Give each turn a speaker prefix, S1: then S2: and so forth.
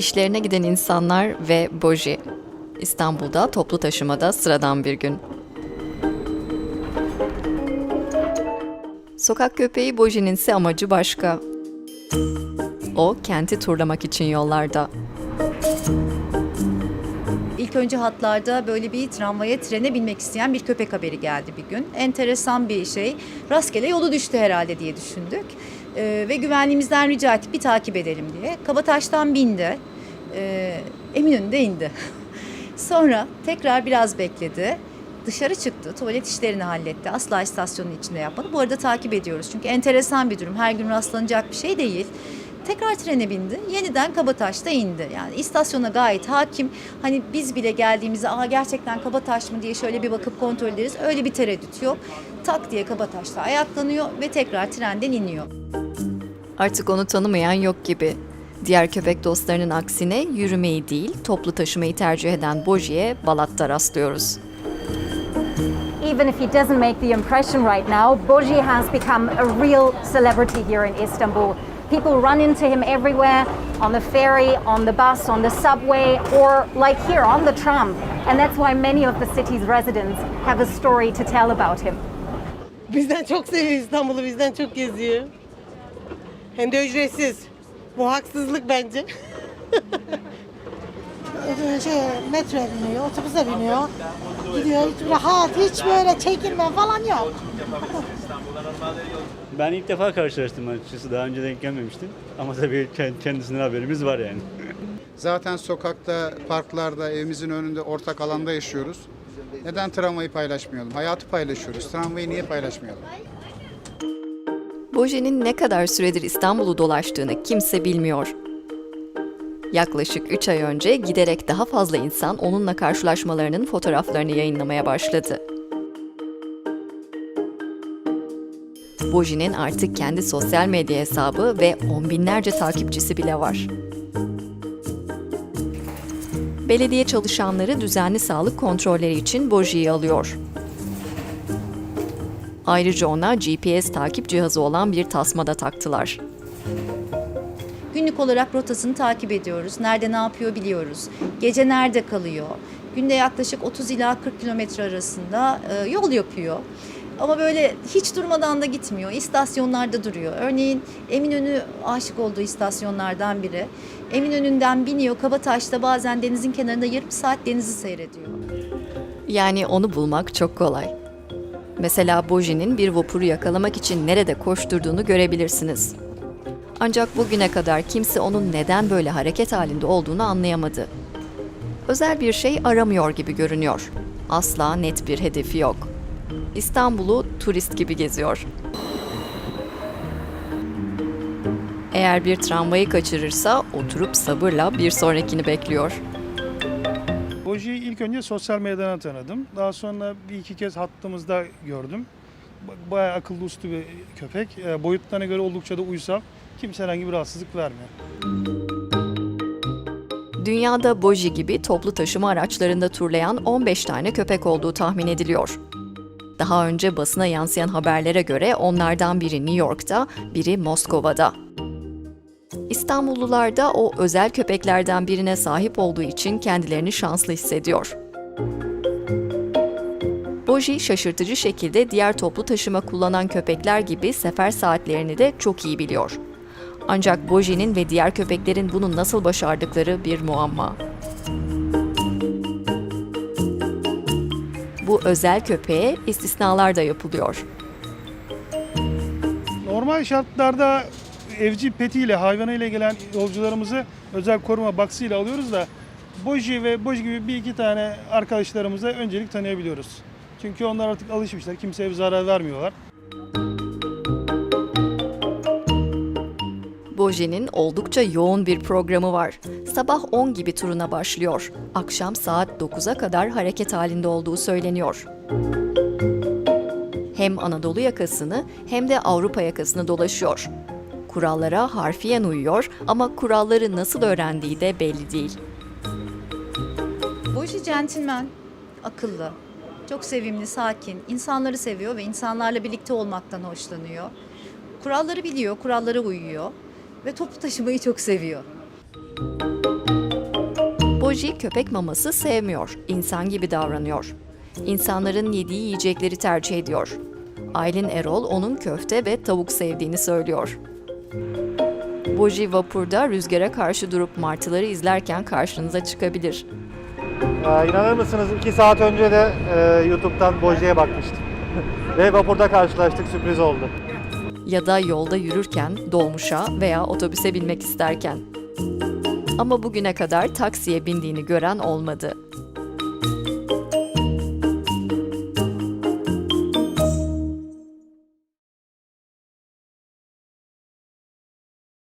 S1: İşlerine giden insanlar ve Boji. İstanbul'da toplu taşımada sıradan bir gün. Sokak köpeği Boji'nin ise amacı başka. O kenti turlamak için yollarda.
S2: İlk önce hatlarda böyle bir tramvaya, trene binmek isteyen bir köpek haberi geldi bir gün. Enteresan bir şey. Rastgele yolu düştü herhalde diye düşündük. Ee, ve güvenliğimizden rica ettik bir takip edelim diye. Kabataş'tan bindi. Ee, Eminönü'nde indi. Sonra tekrar biraz bekledi. Dışarı çıktı, tuvalet işlerini halletti. Asla istasyonun içinde yapmadı. Bu arada takip ediyoruz. Çünkü enteresan bir durum. Her gün rastlanacak bir şey değil. Tekrar trene bindi. Yeniden Kabataş'ta indi. Yani istasyona gayet hakim. Hani biz bile geldiğimizde aa gerçekten Kabataş mı diye şöyle bir bakıp kontrol ederiz. Öyle bir tereddüt yok. Tak diye Kabataş'ta ayaklanıyor ve tekrar trenden iniyor.
S1: Artık onu tanımayan yok gibi. Diğer köpek dostlarının aksine yürümeyi değil, toplu taşımayı tercih eden Boji'ye Balat'ta rastlıyoruz.
S3: even if he doesn't make the impression right now, Boji has become a real celebrity here in Istanbul. People run into him everywhere on the ferry, on the bus, on the subway, or like here on the tram. And that's why many of the city's residents have a story to tell about him.
S4: Bizden çok seviyor İstanbul'u, bizden çok geziyor. Hem de ücretsiz. Bu haksızlık bence.
S5: şey, metroya biniyor, otobüse biniyor. Gidiyor hiç rahat, hiç böyle çekinme falan yok.
S6: Ben ilk defa karşılaştım açıkçası. Daha önce denk gelmemiştim. Ama tabii kend- kendisinden haberimiz var yani.
S7: Zaten sokakta, parklarda, evimizin önünde, ortak alanda yaşıyoruz. Neden tramvayı paylaşmayalım? Hayatı paylaşıyoruz. Tramvayı niye paylaşmayalım?
S1: Boji'nin ne kadar süredir İstanbul'u dolaştığını kimse bilmiyor. Yaklaşık 3 ay önce giderek daha fazla insan onunla karşılaşmalarının fotoğraflarını yayınlamaya başladı. Boji'nin artık kendi sosyal medya hesabı ve on binlerce takipçisi bile var. Belediye çalışanları düzenli sağlık kontrolleri için Boji'yi alıyor. Ayrıca ona GPS takip cihazı olan bir tasma da taktılar.
S2: Günlük olarak rotasını takip ediyoruz. Nerede ne yapıyor biliyoruz. Gece nerede kalıyor. Günde yaklaşık 30 ila 40 kilometre arasında e, yol yapıyor. Ama böyle hiç durmadan da gitmiyor. İstasyonlarda duruyor. Örneğin Eminönü aşık olduğu istasyonlardan biri. Eminönü'nden biniyor. Kabataş'ta bazen denizin kenarında yarım saat denizi seyrediyor.
S1: Yani onu bulmak çok kolay. Mesela Boji'nin bir vapuru yakalamak için nerede koşturduğunu görebilirsiniz. Ancak bugüne kadar kimse onun neden böyle hareket halinde olduğunu anlayamadı. Özel bir şey aramıyor gibi görünüyor. Asla net bir hedefi yok. İstanbul'u turist gibi geziyor. Eğer bir tramvayı kaçırırsa oturup sabırla bir sonrakini bekliyor.
S8: Boji'yi ilk önce sosyal medyadan tanıdım. Daha sonra bir iki kez hattımızda gördüm. Ba- Bayağı akıllı uslu bir köpek. E, boyutlarına göre oldukça da uysal. Kimse herhangi bir rahatsızlık vermiyor.
S1: Dünyada Boji gibi toplu taşıma araçlarında turlayan 15 tane köpek olduğu tahmin ediliyor. Daha önce basına yansıyan haberlere göre onlardan biri New York'ta, biri Moskova'da. İstanbullular da o özel köpeklerden birine sahip olduğu için kendilerini şanslı hissediyor. Boji şaşırtıcı şekilde diğer toplu taşıma kullanan köpekler gibi sefer saatlerini de çok iyi biliyor. Ancak Boji'nin ve diğer köpeklerin bunu nasıl başardıkları bir muamma. Bu özel köpeğe istisnalar da yapılıyor.
S8: Normal şartlarda evcil petiyle, hayvanıyla gelen yolcularımızı özel koruma baksıyla alıyoruz da Boji ve Boji gibi bir iki tane arkadaşlarımıza öncelik tanıyabiliyoruz. Çünkü onlar artık alışmışlar. Kimseye bir zarar vermiyorlar.
S1: Boji'nin oldukça yoğun bir programı var. Sabah 10 gibi turuna başlıyor. Akşam saat 9'a kadar hareket halinde olduğu söyleniyor. Hem Anadolu yakasını hem de Avrupa yakasını dolaşıyor. Kurallara harfiyen uyuyor ama kuralları nasıl öğrendiği de belli değil.
S2: Boji centilmen, akıllı, çok sevimli, sakin, insanları seviyor ve insanlarla birlikte olmaktan hoşlanıyor. Kuralları biliyor, kurallara uyuyor. Ve toplu taşımayı çok seviyor.
S1: Boji köpek maması sevmiyor, insan gibi davranıyor. İnsanların yediği yiyecekleri tercih ediyor. Aylin Erol onun köfte ve tavuk sevdiğini söylüyor. Boji vapurda rüzgara karşı durup martıları izlerken karşınıza çıkabilir.
S9: Ee, inanır mısınız 2 saat önce de e, YouTube'dan Boji'ye bakmıştım. Ve vapurda karşılaştık sürpriz oldu.
S1: Ya da yolda yürürken, dolmuşa veya otobüse binmek isterken. Ama bugüne kadar taksiye bindiğini gören olmadı.